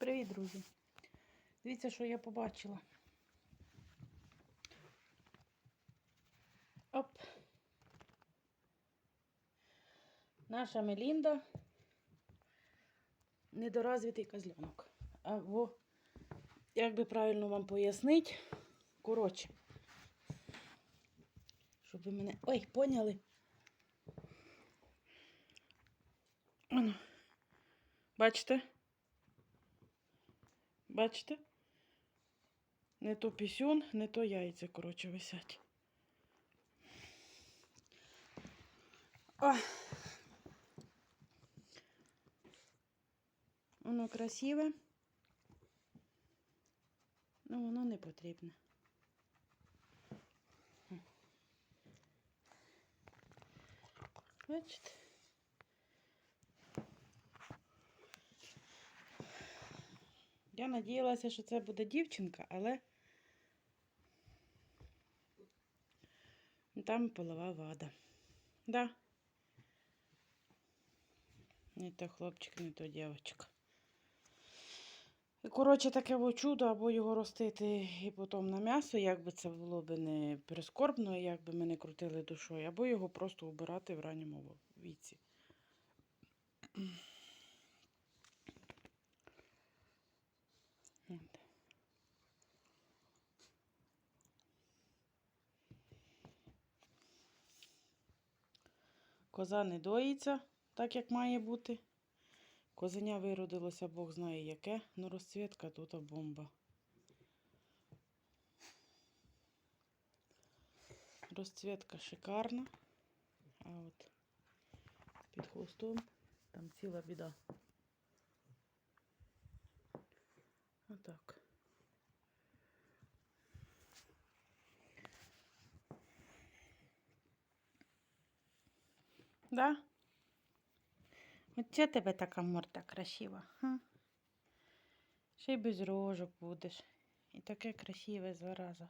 Привіт, друзі! Дивіться, що я побачила. Оп. Наша Мелінда недоразвитий козлянок. Або, як би правильно вам пояснити, коротше. Щоб ви мене. Ой, поняли? Бачите? Бачите? Не то пісюн, не то яйця, коротше, висять. О! Воно красиве. Ну, воно не потрібне. Бачите? Я надіялася, що це буде дівчинка, але там полова вада. Да. Не то хлопчик, не то дівчинка. Коротше, таке во чудо, або його ростити і потім на м'ясо, як би це було б не прискорбно, як би ми не крутили душою, або його просто убирати в ранньому віці. От. Коза не доїться, так як має бути. Козеня виродилося, Бог знає яке, ну розцвітка тут бомба. Розцвітка шикарна, а от під хвостом там ціла біда. Отак. Да? Чого тебе така морда красива? Ха? Ще й без рожок будеш. І таке красиве зараза.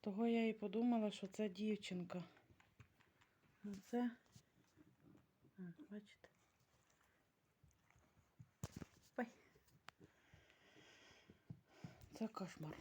Того я і подумала, що це дівчинка. Оце. А, бачите? Ой. Це кошмар.